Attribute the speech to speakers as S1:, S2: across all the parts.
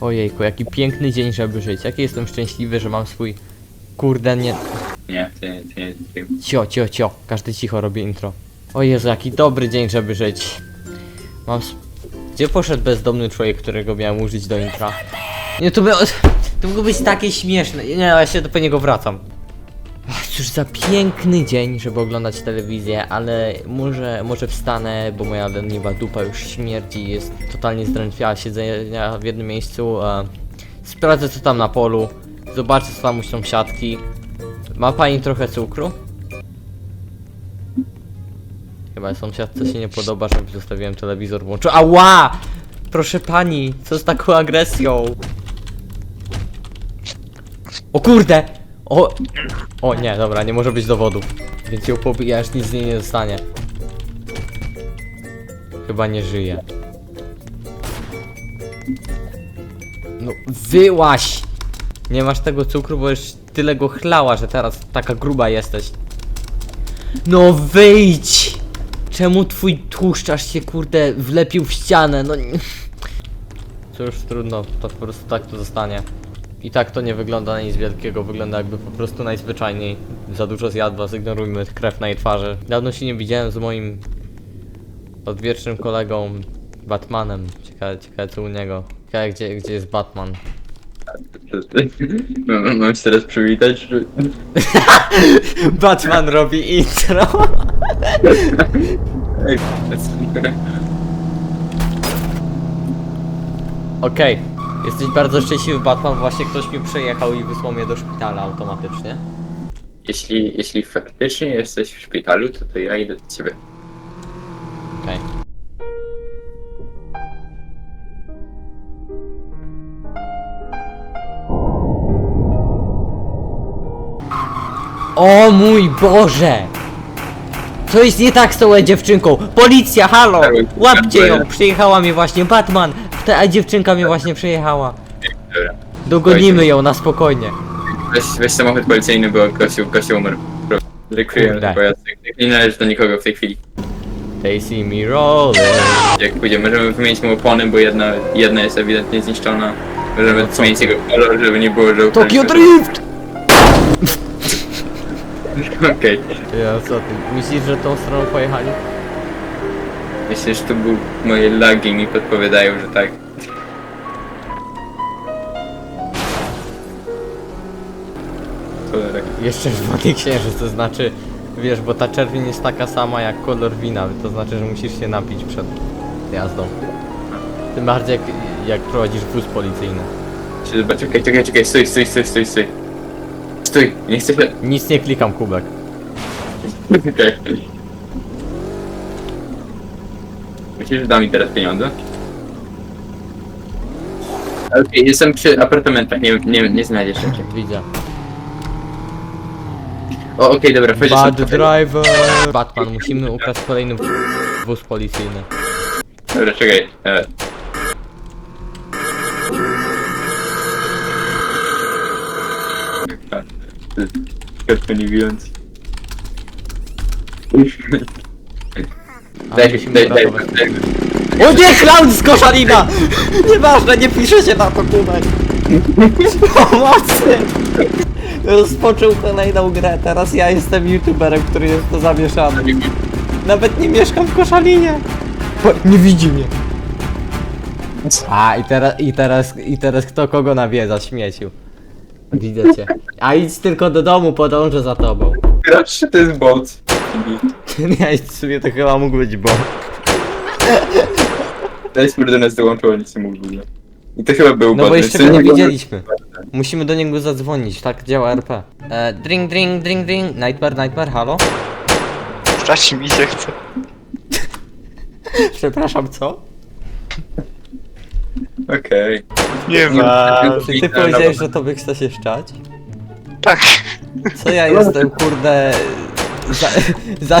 S1: Ojejku, jaki piękny dzień, żeby żyć. Jaki jestem szczęśliwy, że mam swój... Kurde, nie...
S2: Nie, ty nie, ty nie, ty.
S1: Cio, cio, cio. Każdy cicho robi intro. O Jezu, jaki dobry dzień, żeby żyć. Mam... sp- Gdzie poszedł bezdomny człowiek, którego miałem użyć do intra? Nie, to by... To mogło być takie śmieszne. Nie, ja się po niego wracam. Cóż za piękny dzień, żeby oglądać telewizję, ale może, może wstanę, bo moja leniwa dupa już śmierdzi, jest totalnie zdrętwiała siedzenia w jednym miejscu. Sprawdzę co tam na polu, zobaczę co tam u sąsiadki. Ma pani trochę cukru? Chyba sąsiadce się nie podoba, że zostawiłem telewizor włączony. Ała! Proszę pani, co z taką agresją? O kurde! O! O nie, dobra, nie może być dowodów. Więc ją pobiję, aż nic z niej nie zostanie. Chyba nie żyje. No, wyłaś! Nie masz tego cukru, bo już tyle go chlała, że teraz taka gruba jesteś. No wyjdź! Czemu twój tłuszczasz się kurde wlepił w ścianę? No. Cóż, trudno, to po prostu tak to zostanie. I tak to nie wygląda na nic wielkiego, wygląda jakby po prostu najzwyczajniej za dużo zjadła, zignorujmy krew na jej twarzy. Dawno się nie widziałem z moim odwiecznym kolegą Batmanem. Ciekawe, ciekawe co u niego. Ciekawe gdzie, gdzie jest Batman.
S2: Mam mam się teraz przywitać, że...
S1: Batman robi intro.
S2: Ej,
S1: Okej, jesteś bardzo szczęśliwy Batman, właśnie ktoś mi przejechał i wysłał mnie do szpitala automatycznie.
S2: Jeśli, jeśli faktycznie jesteś w szpitalu, to, to ja idę do ciebie.
S1: Okej. O mój Boże! Co jest nie tak z tą dziewczynką? Policja, halo! Łapcie ją! Przyjechała mi właśnie Batman! Ta dziewczynka mnie właśnie przejechała.
S2: Dobra.
S1: Dogonimy ją na spokojnie.
S2: Weź, weź samochód policyjny, bo gościu, gościu umarł. Rekruję
S1: Kurde.
S2: pojazd. Nie należy do nikogo w tej chwili.
S1: They see me rolling.
S2: Jak pójdziemy, możemy wymienić mu opony, bo jedna, jedna jest ewidentnie zniszczona. Możemy
S1: No co?
S2: zmienić jego kolor, żeby nie było, że...
S1: Tokyo Drift!
S2: Okej.
S1: Ja co ty? Myślisz, że tą stroną pojechali?
S2: Myślę, że to był moje lagi mi podpowiadają, że tak. Cholera.
S1: Jeszcze czerwony księżyc, to znaczy, wiesz, bo ta czerwień jest taka sama jak kolor wina, to znaczy, że musisz się napić przed jazdą. Tym bardziej jak, jak prowadzisz wóz policyjny.
S2: Zobacz, czekaj, czekaj, czekaj, stój, stój, stój, stój, stój. Stój, nie chcę się...
S1: Nic nie klikam, kubek.
S2: Okej. Myślisz, że da mi teraz pieniądze? Okej, jestem przy apartamentach, nie, nie, nie znajdziesz się.
S1: Widzę.
S2: O, okej, dobra, wchodzisz
S1: Bad
S2: na
S1: driver! Batman, musimy ukraść kolejny wóz policyjny.
S2: Dobra, czekaj. E. Kotko nie bijąc. Daj, daj, daj,
S1: uratować.
S2: daj.
S1: O nie, clown z koszalina! Nieważne, nie pisze się na to, kubek. Pomocy! Rozpoczął kolejną grę, teraz ja jestem youtuberem, który jest to zamieszany. Nawet nie mieszkam w Koszalinie. Nie widzi mnie. A i teraz, i teraz, i teraz kto kogo nawiedza, śmieciu. Widzę cię. A idź tylko do domu, podążę za tobą.
S2: Gracz czy to jest bot?
S1: Nie, w sumie to chyba mógł być bo.
S2: Daj sprawdzę nas dołączyło, nic nie mógł ogóle. I to chyba był
S1: No
S2: bot.
S1: bo
S2: więc
S1: jeszcze go nie widzieliśmy. Musimy do niego zadzwonić, tak działa RP. E, dring, dring, dring, dring. Nightmare, nightmare, halo?
S3: Wstać mi się chce.
S1: Przepraszam, co?
S2: Okej.
S3: Nie ma.
S1: Czy ty powiedziałeś, że tobie chce się szczać?
S3: Tak.
S1: Co ja jestem, kurde... Za, za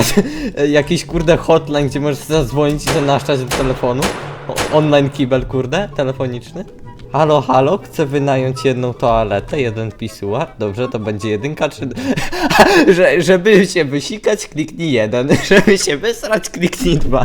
S1: jakiś kurde hotline, gdzie możesz zadzwonić i zanaszczać do telefonu? O, online kibel, kurde, telefoniczny? Halo, halo, chcę wynająć jedną toaletę, jeden pisuar. Dobrze, to będzie jedynka, czy... Że, żeby się wysikać, kliknij jeden. Żeby się wysrać, kliknij dwa.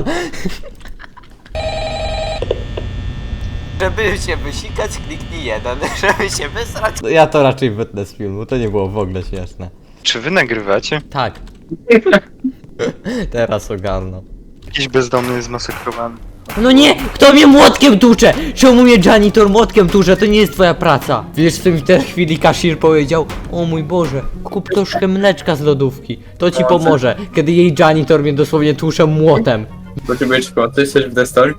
S1: Żeby się wysikać, kliknij jeden. Żeby się wysrać... Ja to raczej wytnę z filmu, to nie było w ogóle śmieszne.
S3: Czy wy nagrywacie?
S1: Tak. Teraz ogarnął.
S3: Jakiś bezdomny jest zmasakrowany.
S1: No nie! Kto mnie młotkiem tucze? Czemu mnie janitor młotkiem tucze? To nie jest twoja praca. Wiesz co mi w tej chwili Kashir powiedział? O mój Boże, kup troszkę mleczka z lodówki. To ci pomoże, kiedy jej janitor mnie dosłownie tusze młotem.
S2: Potrzebujesz pomocy? Jesteś w destor?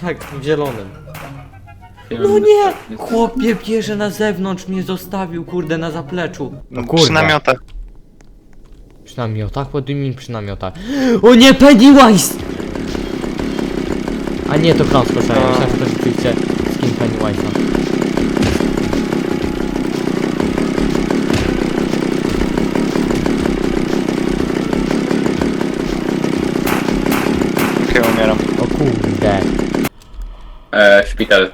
S1: Tak, w zielonym. No nie! Chłopie bierze na zewnątrz, mnie zostawił, kurde, na zapleczu. No
S3: Przy namiotach.
S1: Przy namiotach? What do you mean przy namiotach? O nie, Pennywise! A nie, to Kląsko szalej.
S3: No.
S1: Myślałem, że to rzeczywiście skin Pennywise'a.
S3: Okej, umieram.
S1: O kurde.
S2: E, szpital.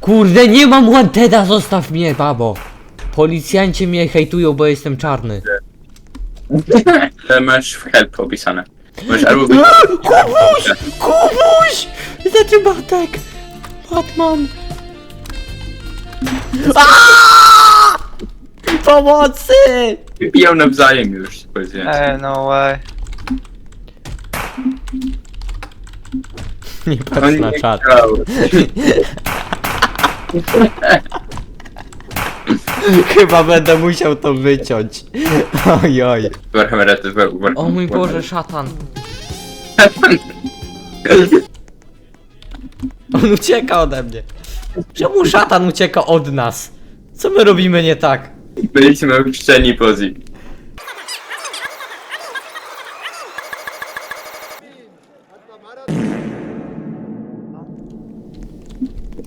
S1: Kurde, nie mam Wanteda, zostaw mnie, babo! Policjanci mnie hejtują, bo jestem czarny.
S2: To masz w help opisane. Możesz albo być...
S1: Kubuś! Kubuś! Znaczy Batek! Batman! Aaaa! Pomocy!
S2: Wybiją nawzajem już, powiedzmy.
S3: Ej, no way.
S1: Nie patrz na czat. Chyba będę musiał to wyciąć.
S2: To jest war, war,
S1: O mój Boże, szatan. On ucieka ode mnie. Czemu szatan ucieka od nas? Co my robimy nie tak?
S2: Byliśmy w szczeni pozy.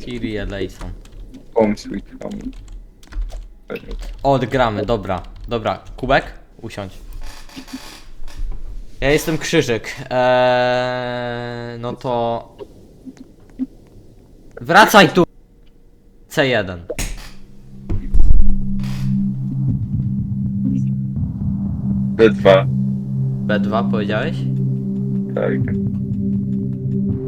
S1: Kyrie Lejson.
S2: Home sweet home.
S1: Odgramy, dobra. Dobra, kubek? Usiądź. Ja jestem krzyżyk. Eee, no to... Wracaj tu! C1.
S2: B2,
S1: B2 powiedziałeś?
S2: tak.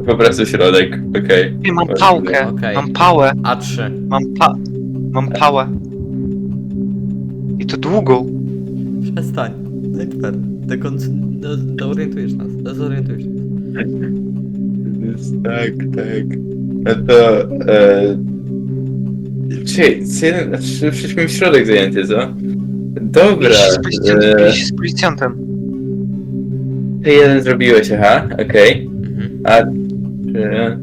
S2: Po prostu środek, okej.
S3: Ej, mam pałkę.
S1: Okej.
S3: Mam pałę.
S1: A3.
S3: Mam pa... Mam pałę. I to długą.
S1: Przestań. Najpierw. Dezorientujesz nas. Dezorientujesz nas.
S2: Tak, tak. No to... E... Czy, C1, znaczy, przecież miałem środek zajęty, co? Dobra.
S3: Idź z policjantem.
S2: E,
S3: z policjantem.
S2: P1 zrobiłeś, aha, okej.
S1: Mhm.
S2: A czy...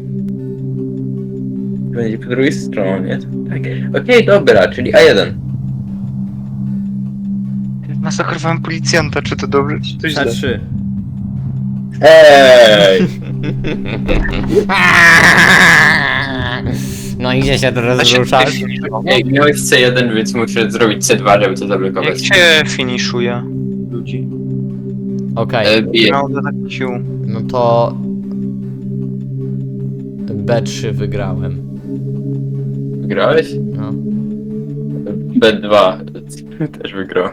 S2: Będzie po drugiej stronie, tak? Okej, dobra, czyli A1.
S3: Masakrowałem policjanta, czy to dobrze, czy to źle?
S1: C3.
S2: Ej!
S1: No i gdzie się teraz ruszasz?
S2: Ej, miałeś C1, więc muszę zrobić C2, żeby to
S3: Jak
S2: zablokować.
S3: się finiszuje ludzi?
S1: Okej,
S2: E, bije.
S3: Miał do tak sił.
S1: no to... B3 wygrałem.
S2: Wygrałeś?
S1: No.
S2: B2 też wygrał.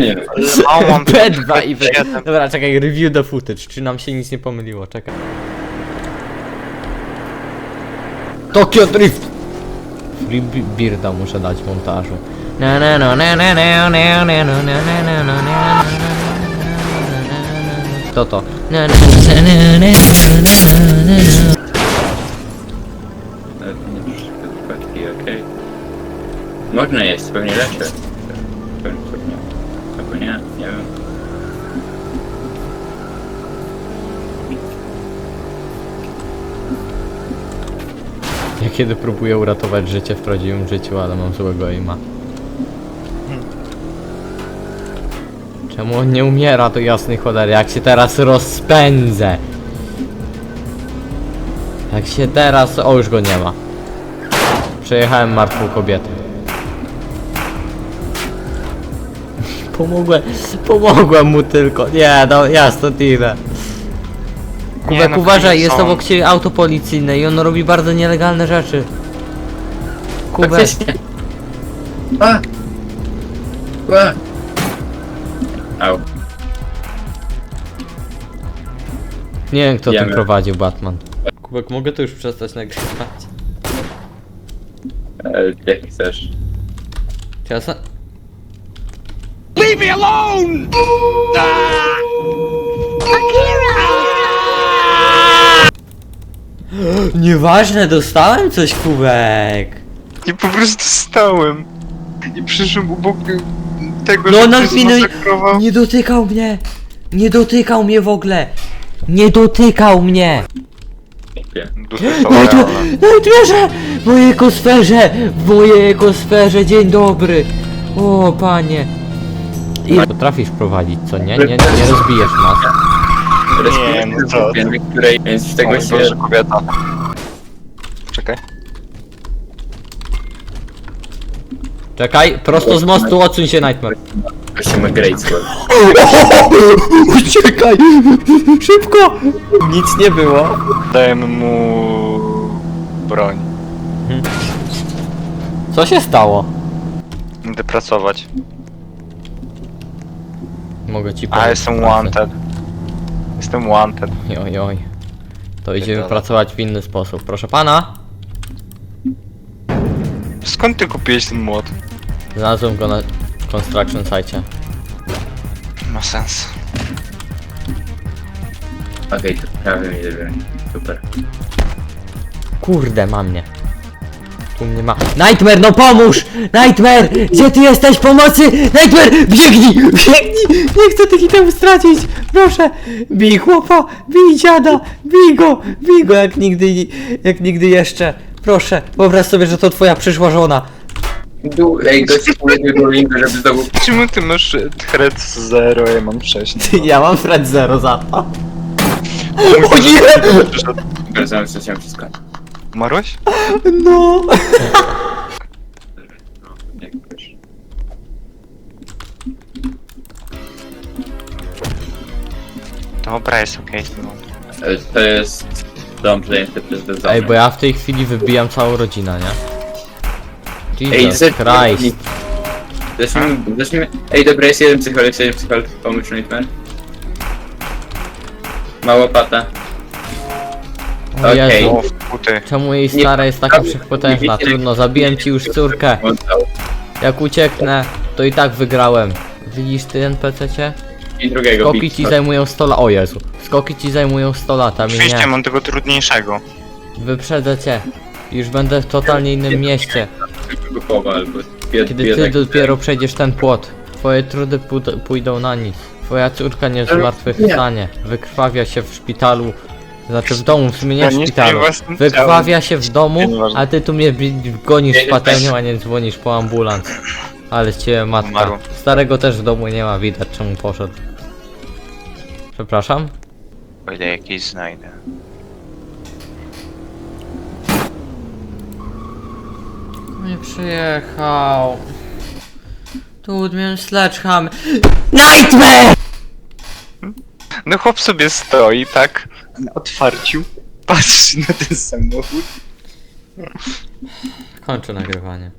S2: Nie no.
S3: Ale mało mam
S1: B2 i wy...
S3: Siedem.
S1: Dobra, czekaj, review the footage, czy nam się nic nie pomyliło, czekaj. Tokyo Drift! Free bi- Bearda muszę dać w montażu. Na na na na na na na na na na na na na na na Kto to? Na na na na na na na na na
S2: Ale to nie wypadki, okej. Można jeść, pewnie leczy.
S1: Kiedy próbuję uratować życie w prawdziwym życiu, ale mam złego aima. Czemu on nie umiera, to jasnej cholery, jak się teraz rozpędzę. Jak się teraz... O, już go nie ma. Przejechałem martwą kobietę. Pomogłem, pomogłem mu tylko. Nie, no jasno, tyle. Kubek,
S3: no,
S1: uważaj,
S3: są.
S1: jest obok ciebie auto policyjne i ono robi bardzo nielegalne rzeczy. Kubek,
S2: Faktycznie. A! A! Au.
S1: nie wiem kto
S2: Wiemy.
S1: tym prowadził Batman. Kubek, mogę to już przestać nagrywać?
S2: E, jak chcesz.
S1: Czy ja sa... Nieważne, dostałem coś, Kubek!
S3: Nie po prostu stałem. I przyszłem obok tego,
S1: No
S3: że ktoś
S1: chwilę
S3: zmasakrował.
S1: nie dotykał mnie! Nie dotykał mnie w ogóle! Nie dotykał mnie!
S2: Dziękuję.
S1: Najtu- Nightmare! W mojej ekosferze! W mojej ekosferze, dzień dobry! O, panie! I potrafisz prowadzić, co nie? Nie, nie, nie rozbijesz nas.
S3: Nie, no co ty.
S2: Wiem, której, więc z tego się...
S3: Boże, kobieta. Czekaj.
S1: Czekaj, prosto z mostu odsuń się, Nightmare.
S2: Prosimy Great Sword.
S1: Uciekaj! Szybko! Nic nie było.
S3: Dajemy mu broń.
S1: Co się stało?
S3: Idę pracować.
S1: Mogę ci
S3: A
S1: pomóc.
S3: jestem wanted. Jestem wanted.
S1: Oj, oj. To idziemy
S3: Pierdolę.
S1: pracować w inny sposób. Proszę pana,
S3: Skąd ty kupiłeś ten młot?
S1: znalazłem go na construction site.
S3: Ma sens.
S2: Okej, to prawie mi. Super.
S1: Kurde, ma mnie. Tu mnie ma. Nightmare, no pomóż! Nightmare! Gdzie ty jesteś? Pomocy! Nightmare! Biegnij! Biegnij! Nie chcę tych itemów stracić! Proszę! Bij chłopa! Bij dziada! Bij go! Bij go jak nigdy, jak nigdy jeszcze! Proszę, wyobraź sobie, że to twoja przyszła żona.
S2: Ej, gość powiedział linkę, żeby znowu...
S3: Czemu ty masz thread 0, ja mam 6?
S1: Ty, ja mam Fred Zero za to.
S3: O
S1: nie!
S2: Wracamy w sensie wszystko.
S3: Umarłeś?
S1: No!
S3: Dobra, jest okej.
S2: E, To jest dom przejęty przez bezdomnych.
S1: Ej, bo ja w tej chwili wybijam całą rodzinę, nie?
S2: Ej,
S1: Jesus
S2: ze-
S1: Christ.
S2: Zacznijmy, zacznijmy... Ej, dobra, jest jeden psycholog, jest jeden psycholog, pomóż Nightman. Ma łopata.
S1: O
S2: Okej.
S1: Jezu.
S3: O, w puty.
S1: Czemu jej stara jest taka wszechpotężna? Trudno, zabiłem ci już córkę. Jak ucieknę, to i tak wygrałem. Widzisz ty NPC-cie?
S2: I drugiego
S1: Skoki
S2: bić.
S1: ci zajmują 100 lat. O Jezu. Skoki ci zajmują 100 lat, a mi
S3: Oczywiście
S1: nie.
S3: mam tego trudniejszego.
S1: Wyprzedzę cię. Już będę w totalnie innym mieście.
S2: Albo bied,
S1: Kiedy ty dopiero przejdziesz ten płot. Twoje trudy pód- pójdą na nic. Twoja córka nie zmartwychwstanie. Wykrwawia się w szpitalu. Znaczy w domu, w sumie nie
S3: Ja
S1: w szpitalu.
S3: własnym
S1: Wykrwawia się w domu, a ty tu mnie bi- gonisz patelnią, a nie dzwonisz po ambulans. Ale ciebie matka. Starego też w domu nie ma, widać czemu poszedł. Przepraszam?
S3: O ile jakieś znajdę.
S1: Nie przyjechał. Tu miałem sledgehammer. NIGHTMARE!
S3: No chłop sobie stoi, tak? Na otwarciu. Patrzy na ten samochód.
S1: Kończę nagrywanie.